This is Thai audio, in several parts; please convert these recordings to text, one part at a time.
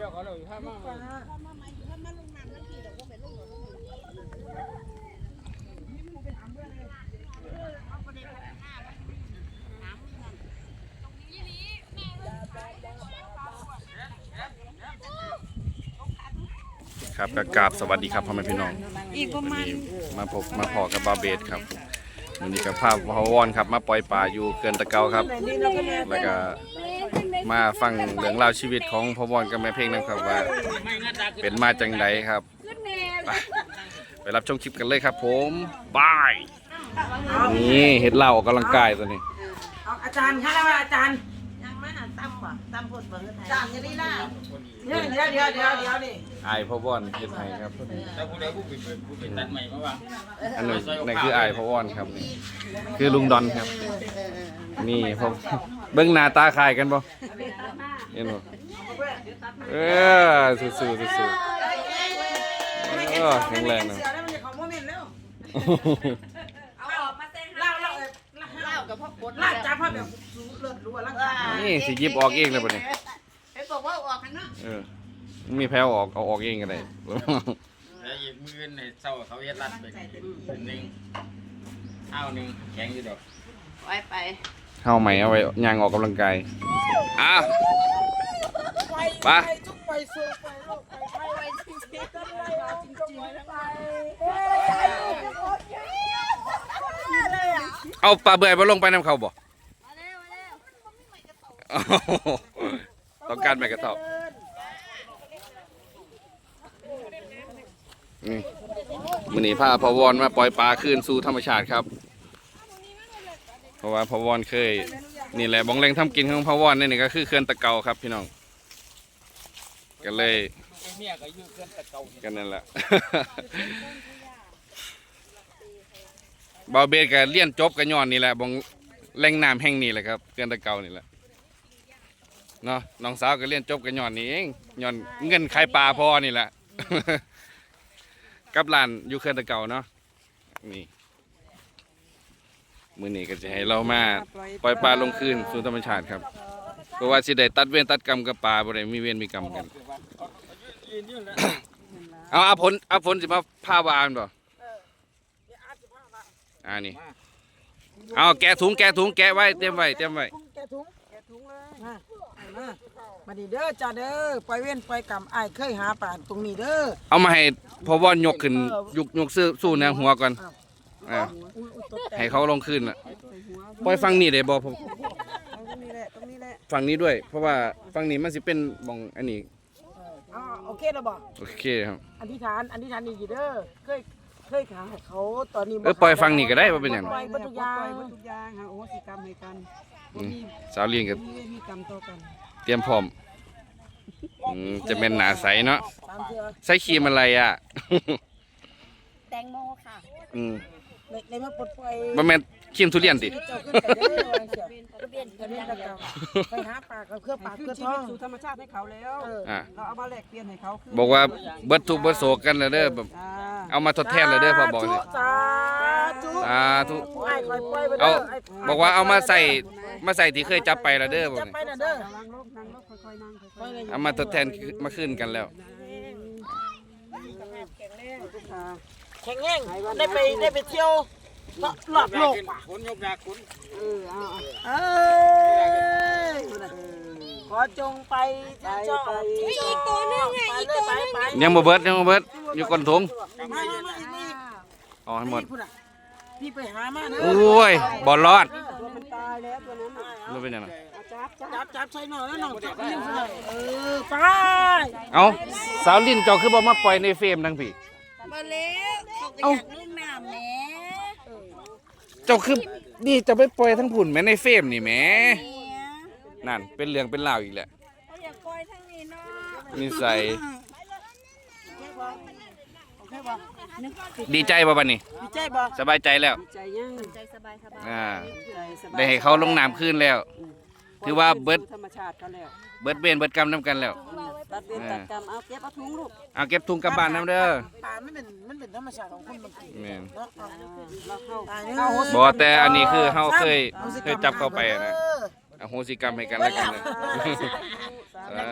กี่ยวเขาเลยถ้ามาครับก็กราบสวัสดีครับพ่อแม่พี่น้องอีกประวันมาณนี้มาพบมาพอกับบาเบสครับวันนี้กับภาพพาวอนครับ มาปล่อยป่าอยู่เกินตะเกาครับ แล้วก็ มาฟังเรื่องราวชีวิตของพาวอนกับแม่เพ่งนะครับว่า เป็นมาจังไดครับไปไปรับชมคลิปกันเลยครับ ผมบายนี่เห็ดเหล้าออกกำลังกายตัวนี้เอาอาจารย์ค่ะแล้วว่าอาจารย์ยังไม่หันตั้มบ่ตั้มพูดเบิ่งไทยจารย์จะได้ล่ะเดี๋ยวเดี๋ยวเดี๋ยวเดี๋ยวเดี๋ยวนี่อายพาวอนเฮ็ดให้ครับแล้วผู้ใดผู้ปิดผู้ปิดตัดใหม่มาว่าอันนี้นั่นคือไอายพาวอนครับนี่คือลุงดอนครับ นี่ผมเบิ้งหน้าตาคล้ายกันบ่เห็นบ่เออสู้ๆสู้ๆเออแข็งแรงนะเสียแล้วมันจะของโมเมนต์แล้วเอาออกมาเต้นเล่าเล่าเออเล่ากับพ่อปดลาดจับพ่อแบบสูเลิศรู้ว่าร่างกายนี่สิหยิบออกเองเลยบัดนี้เฮ้ยบอกว่าออกกันเนาะเออมีแพ้วออกเอาออกเองก็ได้แล้วหยิบมือในเศร้าเขาเฮ็ดรัดไปเป็นหนึ่งเท้าหนึ่งแข็งอยู่ดอกไปไป เฮาใหม่เอาไว้ย่างออกกำลังกายอะไปทุกไปสู้ไปโลกไปไปไปจริงๆก็ไปจริงๆไปเอาปลาเบื่อยบ่ลงไปน้ำเขาบ่ต้องการแม่กระสอบนี่มื้อนี้พาพวอนมาปล่อยปลาคืนสู่ธรรมชาติครับ เพราะว่าพอวอนเคย นี่แหละบ้องแรงทำกินของพอวอนนี่นี่ก็คือเขื่อนตะเกาครับพี่น้อง ก็เลยเมียก็อยู่เกินตะเกากันนั่นแหละบาเบสก็เลี้ยนจบกันย้อนนี่แหละบองแหล่งน้ำแห่งนี้แหละครับเขื่อนตะเกานี่แหละเนาะน้องสาวก็เลี้ยนจบกันย้อนนี่เองย้อนเงินขายปลาพอนี่แหละกับร้านอยู่เขื่อนตะเกาเนาะนี่ มื้อนี้ก็จะให้เรามาปล่อยปลาลงคืนสู่ธรรมชาติครับ เพราะว่าสิได้ตัดเวรตัดกรรมกับปลาบ่ได้มีเวรมีกรรมกันยืนอยู่แล้วเอาเอาผลเอาผลสิมาพาวานบ่อ่านี่ เอาแกะถุงแกะถุงแกะไว้เตรียมไว้เตรียมไว้ แกถุงแกถุงเลยมามามาดีเด้อจ้าเด้อไปเว้นไปกรรมอ้ายเคยหาป่าตรงนี้เด้อเอามาให้พอวอนยกขึ้นยกยกซื้อสู้แนวหัวก่อนอ่าอุ้ย อุ้ยตกใจให้เขาลงขึ้นอะปล่อยฟังนี่ได้บ่ผมตรงนี้แหละตรงนี้แหละฟังนี้ด้วย เพราะว่าฟังนี้มันสิเป็นบ่องอันนี้อ่าโอเคแล้วบ่โอเคครับ อธิษฐานอธิษฐานดีๆเด้อเคยเคยขายให้เขาตอนนี้บ่เออปล่อยฟังนี่ก็ได้ว่าเป็นหยังปล่อยเบ่ทุกอย่างปล่อยทุกอย่างหาโอโหสิกรรมให้กันอืมสาวเลี้ยงก็มีเวรมีกรรมต่อกันเตรียมพร้อมอืมจะเป็นหนาใสเนาะสามเทื่อใส่ครีมอะไรอะ แตงโมค่ะ อืม ในในมาปลดปล่อยบ่แม่นครีมทุเรียนติเจ้าขึ้นไปเด้อเสียเปลี่ยนตอนนี้ก็เจ้าไปหาปลากับเครือปลาคืเครืออชีทอวิตงสู่ธรรมชาติให้เขาแล้วเอออ่าเราเอามาแลกเปลี่ยนให้เขาคืบอกว่าเบิดทุกข์เบิดโศกกันแล้วเด้อแบบจ้าเอามาทดแทนเลยเด้อพ่อบอกนี่สาธุสาธุไอ้คอยปล่อยไปเอาเด้อไอ้บอกว่าเอามาใส่มาใส่ที่เคยจับไปแล้วเด้อบอกจับนี่ไปน่ะเด้อนั่งลงนั่งลงค่อยๆนั่งค่อยๆนั่งเอามาทดแทนมาขึ้นกันแล้วทุกทางแข็งแรงได้ไปได้ไปเที่ยวรอบโลกคุณยกยาคุณเออเอาเอาเอ้ยขอจงไปที่เจ้าอีกตัวนึงไงอีกตัวนึงไปยังบ่เบิดยังบ่เบิดอยู่ก้นถุงมามามาอีกนี่เอาให้หมดพี่พุ่นน่ะพี่ไปหามาเด้โอ้ยบ่รอดตัวมันตายแล้วตัวนั้นน่ะรู้เป็นยังไงเอาจับจับจับจับใส่หน่อยแล้วน้องจับยิ้มใส่เออไปเอาสาวลินเจ้าคือบ่มาปล่อยในเฟรมทั้งพี่ มาแล้วเขาก็เอ้าอยากเล่นน้ำแหม่เจ้าคือนี่จะไปปล่อยทั้งผุ่นแม่ในเฟรมนี่แหมเนี่ยนั่นเป็นเรื่องเป็นราวอีกแหละเขาอยากปล่อยทั้งนี้เนาะนิสัยโอเคป่ะดีใจบ่บัดนี้ ดีใจป่ะสบายใจแล้วใจยังใจสบายสบายอ่าใจสบายได้ให้เขาลงน้ำขึ้นแล้ว ถือว่าเบิดสู่ธรรมชาติเขาแล้วเบิดเบนเบิดกรรมนํกันแล้ว ตัดเวรตัดกรรมเอาเก็บเอาถุงลูก เอาเก็บถุงกลับบ้านนํเด้อปลา มันเป็นมันเป็นธรรมชาติของคนบางทีแม่น เนาะอ่าเราเข้าตายเอาโหสิบ่แต่อันนี้คือเฮาเคยเคยจับเข้าไปอะนะเอออโหสิกรรมให้กันแล้วกันนะสาธุอ่า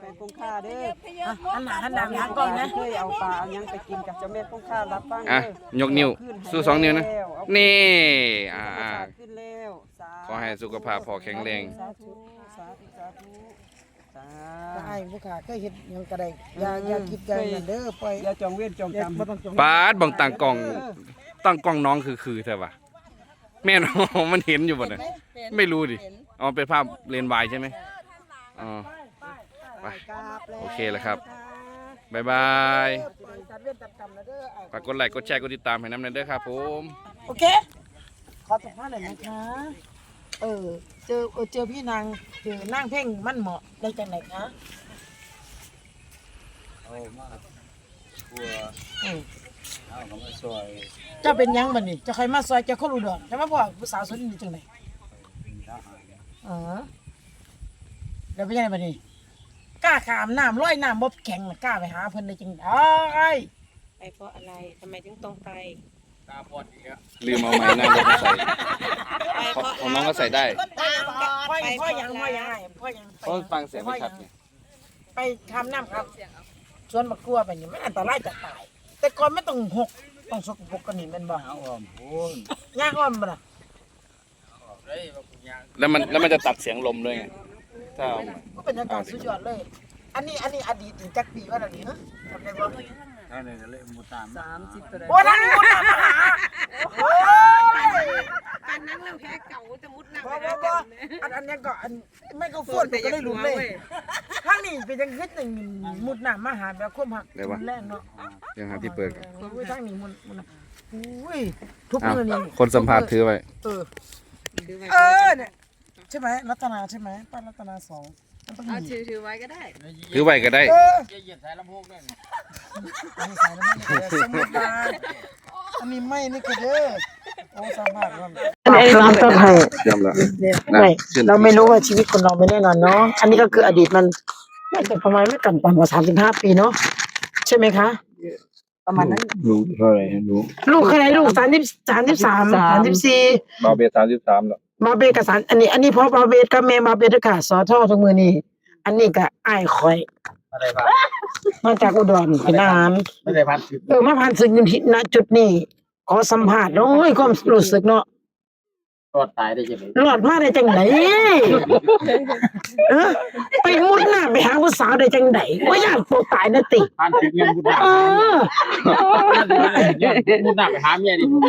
ไปคงค่าเด้ออะหันหน้าหันหน้าไปหากล้องนะเคยเอาปลาเอาหยังไปกินกับเจ้าแม่คงค่ารับฟังอะเด้อยกนิ้วสู้สองนิ้วนะนี่อ่าอ่า ขึ้นแล้วสาขอให้สุขภาพพอแข็งแรง สาธุสาธุสาธุ สาก็ไอ้ผู้ขาเคยเฮ็ดหยังก็ได้อย่าอย่าคิดอย่างนั้นเด้อปล่อยอย่าจองเวรจองกรรมบ่ต้องจงปาดบังตั้งกล้องตั้งกล้องน้องคือคือเธอวะแม่น้องมันเห็นอยู่บ่เนี่ยไม่รู้ดิอ๋อเป็นภาพเลนส์วายใช่ไหมอ๋อ ไปโอเคแล้วครับบ๊ายบายจัดเวรจัดกรรมนะเด้อไอ้ฝากกดไลค์กดแชร์กดติดตามให้น้ำหนอยเด้อครับผม โอเค ขอสัมภาษณ์หน่อยนะคะ เออ เจอเออเจอพี่นางเจอนางเพ่งมั่นเหมาะได้จังไหนคะเอามาทัวเออเอาเขามาซอยเจ้าเป็นหยังบัดนี้เจ้าใครมาซอยเจ้าคนอุดรจะมาพ่อผู้สาวสนนี่จังไหนทหารอ๋อแล้วเป็นยังไงบัดนี้กล้าขามน้ำร้อยน้ำบ่แข็งน่ะกล้าไปหาเพิ่นได้จังไดไปเพราะอะไรทำไมถึงต้องไป ตาบอดอีกแล้วลืมเอาไม้นั่งรถมาใส่ไปของเพราะของน้องก็ใส่ได้พ่อพ่อยังพ่อยังไงพ่อยังเพราะฟังเสียงไม่ชัดไงไปทำน้ำครับสวนบักกลัวไปนี่มันอันตรายจะตาย แต่ก่อนไม่ต้องหกต้องสกปรกกันนี่แมันบ่เอาอ้อมพูนยากอ้อมบ่ล่ะออกเลยว่ากูยังแล้วมันแล้วมันจะตัดเสียงลมด้วยไงถ้าเอามาก็เป็นอากาศสุดยอดเลย อันนี้อันนี้อดีตถึงจักปีว่าแล้วนี่ฮะจำได้บ่ นั่นเลยก็เลยมุดตามสามสิบตัวใดโอ้นั่นมุดน้ำมาหาโอ้ยอันนั้นเราแค่เก่าจะมุดน้ำบ่ไปบ่หาบ่กันอันอันนี้ก็อันไม่ก็โฟนก็ได้รู้เลยข้างนี้เป็นจังคิดหนึ่งมุดน้ำมาหาแบบความหักรุนแรงเนาะเดี๋ยวหาที่เปิดก่อนอุ้ยทางนี้มุดมุดน้ำอุ้ยทุกอ้าวมือนี่คนสัมภาษณ์ถือไว้เออถือไว้เออเนี่ยใช่ไหมรัตนาใช่ไหมป้ารัตนาสองมันต้อง เอามีถือถือไว้ก็ได้ถือไว้ก็ได้เออเหยียบสายลำโพงด้วยนี่อันนี้สายน้ำมันเดือดสมุนไพรอันนี้ไม่นี่คือเด้อโอ้สามารถครับเราต้องให้ยอมแล้วไม่เราไม่รู้ว่าชีวิตคนเราไม่แน่นอนเนาะอันนี้ก็คืออดีตมันน่าจะประมาณไม่ต่ำกว่าสามสิบห้าปีเนาะใช่ไหมคะประมาณนั้นรู้เท่าไหร่รู้ลูกใครลูกสามสิบสามสิบสามสามสิบสี่บาเบสามสิบสามแล้ว มาเบสกับสารอันนี้ อันนี้เพราะมาเบสกับแม่มาเบสด้วยค่ะสอท่อทุกมือนี่อันนี้ก็อ้ายคอยอะไรบ้างมาจากอุดรเป็นอาหารไม่ได้พันสิบเออมาผ่านศึกอยู่ที่ณจุดนี้ ขอสัมภาษณ์โอ้ยความรู้สึกเนาะ รอดตายได้ยังไงรอดมาได้จังไหนเออไปมุดหน้าไปหาผู้สาวได้จังไหนว่าอยากตัวตายนะติพันถึงเงินมุดหน้าเออมุดหน้าไปหาเมียนี่มัน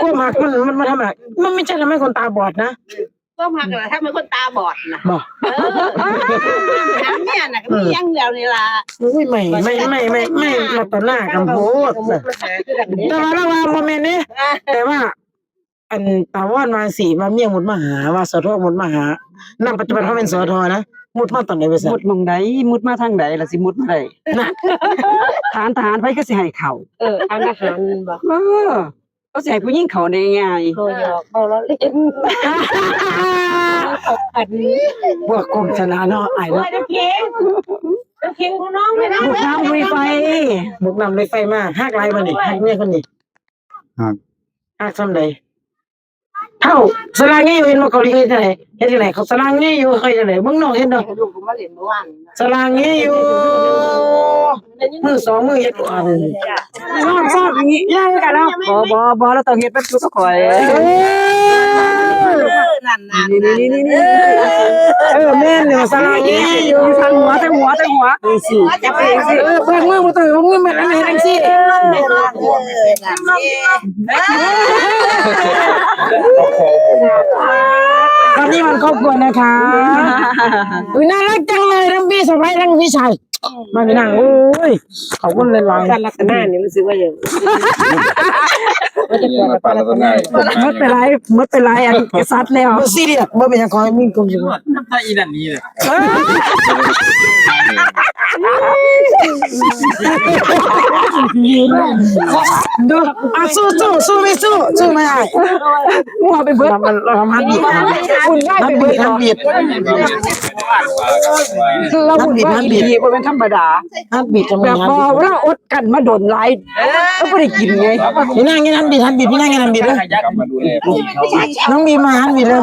ความหักมันมันมันทำอะไรมันไม่ใช่ทำให้คนตาบอดนะ ก็มากันถ้าเป็นคนตาบอดนะบอกน้ำเนี่ยน่ะก็มีอยังเดียวนี่ล่ะอุ้ยไม่ไม่ไม่ไม่ไม่มาต่อหน้ากันโพดแต่ว่าระวังโมเมนต์นี้แต่ว่า อันตาว่านมาสีมาเมียหมุดมาหาว่าสอทอหมุดมาหานำปัจจุบันเขาเป็นสอทอนะหมุดมาตอนไหนไปสัมุดหมองใดมุดมาทางใดล่ะสิมุดมาได้น่ะทหารทหารไปก็สิให้เข้าเอออันอาหารบอกเออ ก็สิให้ผู้หญิงเข้าได้ง่ายโยกเอาแล้วเล่นอันนี้พวกกรมชนะเนาะไอ้โอ้เนาะยน้ำเค็งน้ำเค็งของน้องไม่ได้บุกน้ำลุยไฟบุกน้ำลุยไฟมาหักไรมานี่หักเมียคนนี้หักหักซ้ำใดเท่าสลางงี้อยู่เห็นมาเกาหลีเฮ็ดจังไดเฮ็ดจังไดเขาสลางงี้อยู่เคยจังไดเบิ่งน้องเห็นดอกลูกก็มาเล่นเมื่อวานสลางงี้อยู่มือสองมือเฮ็ดอัน นอนซอบอย่างงี้ย่างกันเนาะๆบ่บ่บ่เราต้องเฮ็ดเป็นลูกกับข่อยเออนั่นน่ะนี่นี่นี่นี่เออแม่นเนี่ยสลางงี้อยู่ทางหัวทางหัวทางหัวสิจะไปสิเออเบิ่งมือบ่ตื่นเบิ่งมือแม่นเฮ็ดจังซี่ตอนนี้มันครอบครัวนะคะอุ้ยน่ารักจังเลยทั้งพี่สะใภ้ทั้งพี่ชาย มาไปนั่งโอ้ยขอบคุณเลยลายการลักษณะนี่รู้สึกว่าอย่างปลาแล้วก็ได้มดไปไรมดไปไรอันกษัตริย์แล้วบ่ซีเรียสบ่เป็นหยังขอให้มีความสุขน้ำตาอีนั่นนี่เลย ดูอะสู้สู้สู้ไม่สู้สู้ไม่ได้หัวไปเบิดเรามันเราทำฮันบีดฮันบีดฮันบีดเราหุ่นว่าอีดีบ่เป็นธรรมดาฮัตบีดจะแบมีบฮัตบ่บีดเราอดกันมาโดนหลายแล้วบ่ได้กินไงพี่นั่งยังฮัตบีดฮัตบีดพี่นั่งยังฮัตบีดเลยกลับมาดูแลพวกเขาน้องบีมาฮัตบีดเลย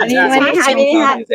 อันนี้ไม่ได้ใช่ไหมคะแส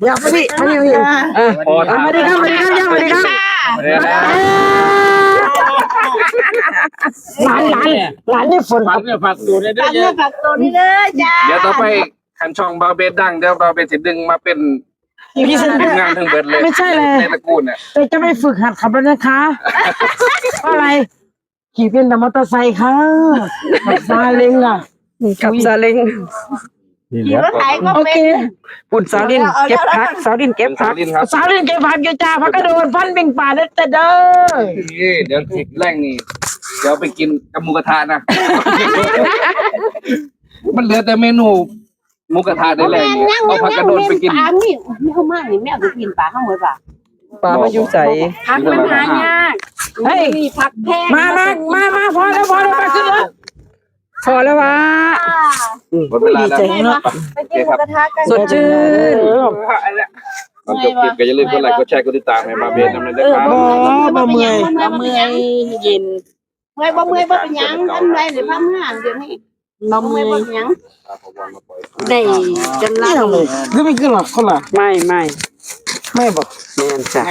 เดี๋ยวมาดิมาดิมาดิเออพอถามมาดิครับมาดิครับยังมาดิครับเดี๋ยวนะหลานหลานหลานนี่ฝนฝากเนี่ยฝากดูได้ด้วฝายกเยเนื้ออะฝากตัวนี้เลยจ้าเดี๋ยวต่อไปคันช่องบาเบสดังเดี๋ยวบาเบสจะดึงมาเป็นพี่สัน ทีมงานทั้งเบิดเลยไม่ใช่เลย ในตระกูลเนี่ยแต่จะไม่ฝึกหัดขับแล้วนะคะเพราะอะไร ขี่เป็นแต่มอเตอร์ไซค์ค่ะขับซาเล้งอะกับซาเล้ง ขี่รถไถก็โอเป็เคน ปุ่นสาวดินเก็บผักสาวดินเก็บสาผัวกลินครับสาวเล่นเก็บผักอยู่จ้าพักกระโดดฟันเบ่งป่าเด็ดแต่เด้อนี่เดี๋ยวคลิปแรกนี่เดี๋ยวไปกินกับหมูกระทะนะ มันเหลือแต่เมนูหมูกระทะได้แรกนี่เอาผักกระโดดไปกิน ปลานี่ไม่เข้ามานี่แม่เอาไปกินปลาข้างบนป่ะปลามาอยู่ใส พักมันหายากเฮ้ยมีพักแพงมามามามาพอแล้วพอแล้วไปขึ้นรถ พอแล้ววะ หมดเวลาดีแล้วใจเนาะไปกินหมูกระทะกันสดชื่น ก่อนจบคลิปก็อย่าลืมกดไลค์กดแชร์กดติดตามให้บาเบสนำเลยนะครับบ่บ่เมื่อย บ่เมื่อยเย็นเมื่อยบ่เมื่อยบ่เป็นหยังทำไรหรือพังงานเดี๋ยวนี้บ่เมื่อยบ่เป็นหยังได้จำเอี่ยงเลยหรือไม่ขึ้นหรอกคนละไม่ไม่ไม่บอก แม่นจ้ะ